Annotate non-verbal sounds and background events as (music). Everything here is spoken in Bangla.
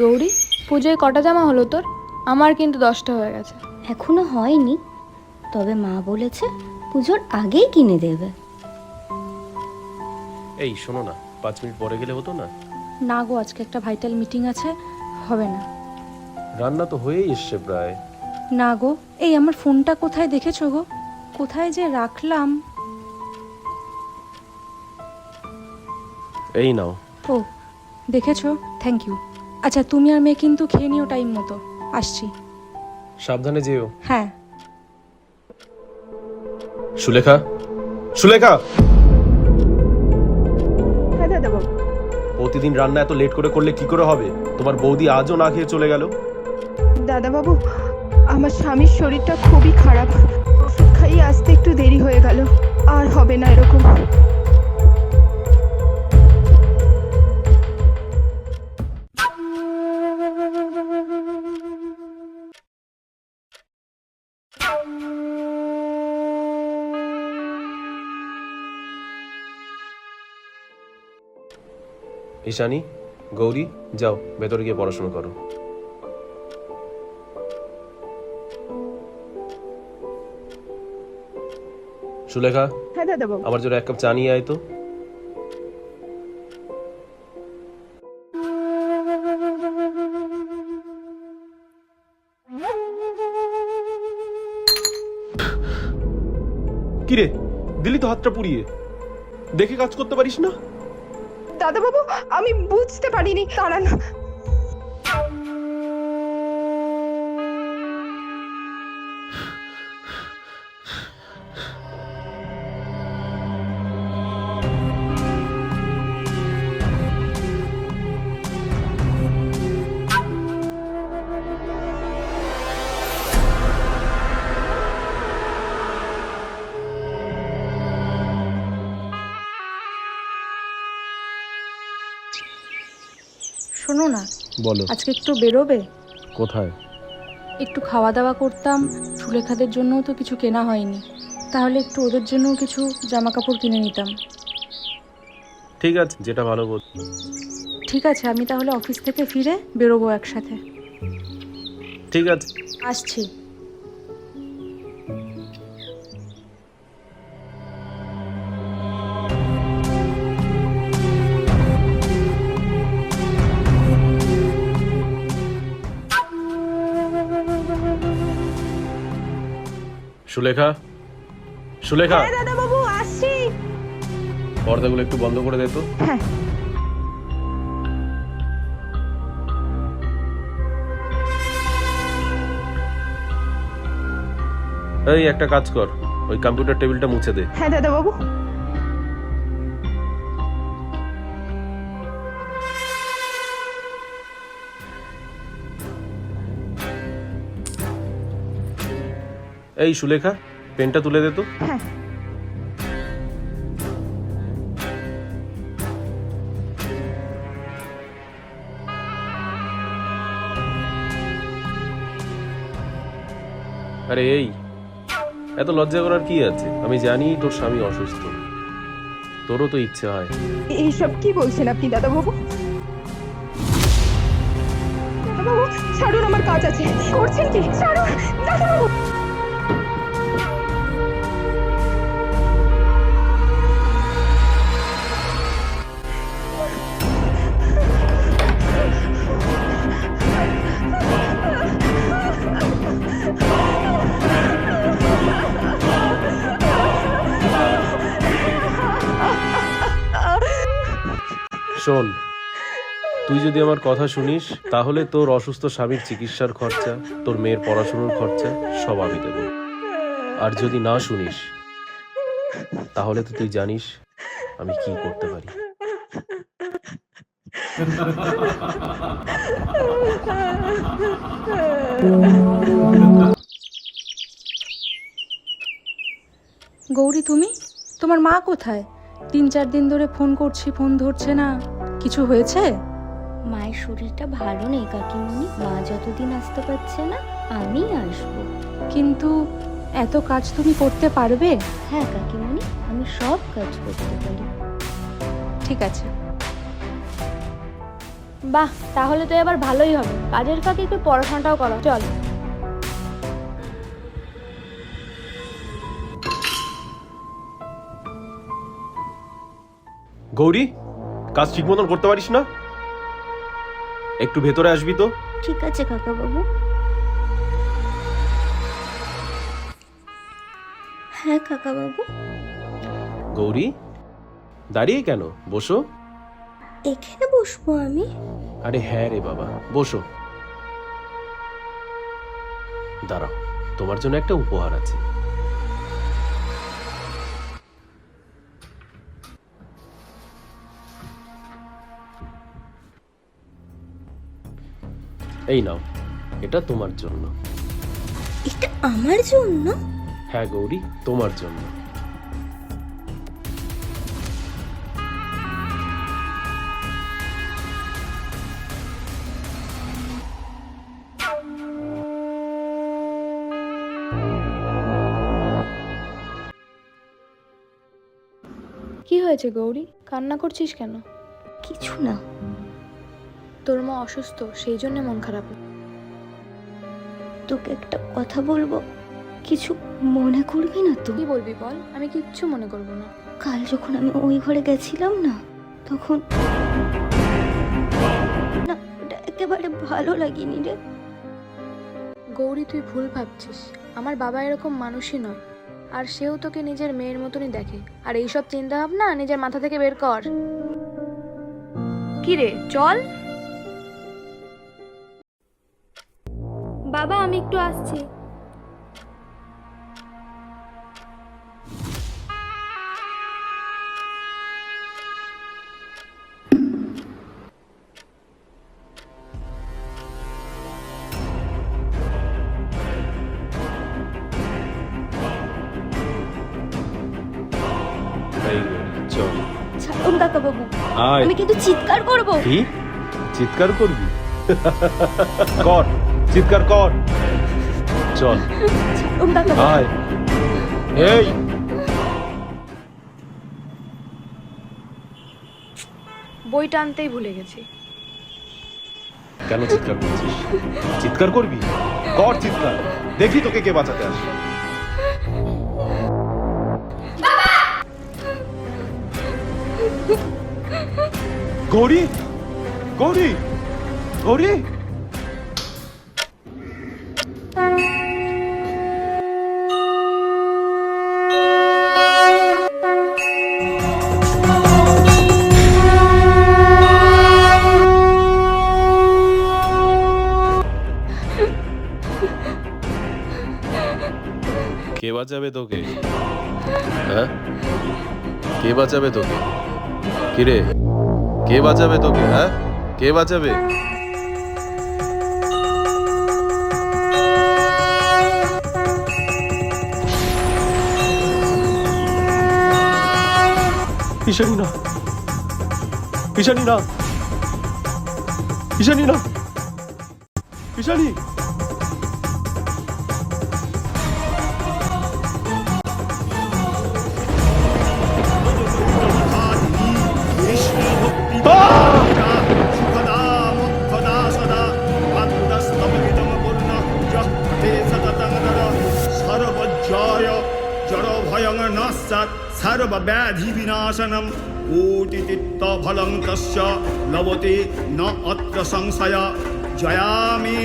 গৌরী পুজোয় কটা জামা হলো তোর? আমার কিন্তু দশটা হয়ে গেছে। এখনও হয়নি। তবে মা বলেছে পুজোর আগেই কিনে দেবে। এই শোনো না পাঁচ মিনিট পরে গেলে হতো না? না গো আজকে একটা ভাইটাল মিটিং আছে হবে না। রান্না তো হয়েই এসছে প্রায়। না গো এই আমার ফোনটা কোথায় দেখেছ গো? কোথায় যে রাখলাম? এই নাও। ও দেখেছ? থ্যাংক ইউ আচ্ছা তুমি আর মেয়ে কিন্তু খেয়ে নিও টাইম মতো। আসছি। সাবধানে যেও। হ্যাঁ। সুলেখা? সুলেখা! হ্যাঁ প্রতিদিন রান্না এত লেট করে করলে কি করে হবে? তোমার বৌদি আজও না খেয়ে চলে গেল। দাদাবাবু আমার স্বামীর শরীরটা খুবই খারাপ। ওষুধ খাইয়ে আসতে একটু দেরি হয়ে গেল। আর হবে না এরকম। ঈশানী গৌরী যাও ভেতরে গিয়ে পড়াশোনা করো। সুলেখা হ্যাঁ আমার জন্য এক কাপ চা নিয়ে আয় তো। কিরে, দিলি তো হাতটা পুড়িয়ে। দেখে কাজ করতে পারিস না? দাদা বাবু আমি বুঝতে পারিনি, দাঁড়ান। শোনো না। বলো। আজকে একটু বেরোবে? কোথায়? একটু খাওয়া দাওয়া করতাম সুলেখাদের জন্যও তো কিছু কেনা হয়নি। তাহলে একটু ওদের জন্য কিছু জামা কাপড় কিনে নিতাম। ঠিক আছে যেটা ভালো বোধ ঠিক আছে আমি তাহলে অফিস থেকে ফিরে বেরোবো একসাথে। ঠিক আছে। আসছি। সুলেখা? সুলেখা? হ্যাঁ দাদাবাবু আসছি। পর্দাগুলো একটু বন্ধ করে দে তো। হ্যাঁ। এই একটা কাজ কর ওই কম্পিউটার টেবিলটা মুছে দে। হ্যাঁ দাদাবাবু। এই সুলেখা পেনটা তুলে দে তো। হ্যাঁ। আরে এই এত লজ্জা করার কি আছে? আমি জানি তোর স্বামী অসুস্থ। তোরও তো ইচ্ছে হয়। এইসব কি বলছেন আপনি দাদাবাবু? দাদাবাবু ছাড়ুন আমার কাজ আছে। করছেন কি? ছাড়ুন দাদাবাবু! শোন, তুই যদি আমার কথা শুনিস, তাহলে তোর অসুস্থ স্বামীর চিকিৎসার খরচা, তোর মেয়ের পড়াশোনার খরচা সব আমি দেব। আর যদি না শুনিস, তাহলে তো তুই জানিস আমি কি করতে পারি। গৌরী, তুমি? তোমার মা কোথায়? তিন চার দিন ধরে ফোন করছি, ফোন ধরছে না। কিছু হয়েছে? মায়ের শরীরটা ভালো নেই কাকিমণি মা যতদিন আসতে পারছে না আমি আসব। কিন্তু এত কাজ তুমি করতে পারবে? হ্যাঁ কাকিমণি আমি সব কাজ করতে পারি। ঠিক আছে। বাহ তাহলে তো এবার ভালোই হবে। কাজের ফাঁকে একটু পড়াশোনাটাও করো চল। গৌরী? কাজ ঠিক মতন করতে পারিস না? একটু ভেতরে আসবি তো। ঠিক আছে কাকা বাবু হ্যাঁ কাকা বাবু গৌরী দাঁড়িয়ে কেন? বসো। এখানে বসবো আমি? আরে হ্যাঁ রে বাবা বসো। দাঁড়াও তোমার জন্য একটা উপহার আছে। এই নাও এটা তোমার জন্য। এটা আমার জন্য? হ্যাঁ গৌরী তোমার জন্য। কি হয়েছে গৌরী? কান্না করছিস কেন? কিছু না। তোর মা অসুস্থ সেই জন্য মন খারাপ। তোকে একটা কথা বলব? কিছু মনে করবি না তো? কি বলবি বল? আমি কিচ্ছু মনে করব না। কাল যখন আমি ওই ঘরে গেছিলাম না তখন না ওটা একেবারে ভালো লাগেনি রে। গৌরী তুই ভুল ভাবছিস। আমার বাবা এরকম মানুষই নয়। আর সেও তোকে নিজের মেয়ের মতনই দেখে। আর এইসব চিন্তা ভাবনা নিজের মাথা থেকে বের কর। কি রে চল। বাবা আমি একটু আসছি। ছাড়ুন কাকাবাবু আয়। আমি কিন্তু চিৎকার করব। কি? চিৎকার করবি? (laughs) কর। চিৎকার কর। চল। আয়। এই। বইটা আনতেই ভুলে গেছি। কেন চিৎকার করছিস? চিৎকার করবি? কর চিৎকার। দেখি তোকে কে বাঁচাতে আসে। গৌরী! গৌরী! গৌরী! বাঁচাবে তোকে? হ্যাঁ? কে বাঁচাবে তোকে? কিরে? কে বাঁচাবে তোকে হ্যাঁ? কে বাঁচাবে? ঈশানী না ঈশানী না ঈশানী না। ঈশানী। সর্বব্যাধিবিনাশনম কোটিচিত্তফলং তস্য লভতে ন অত্র সংশয় জয়ামে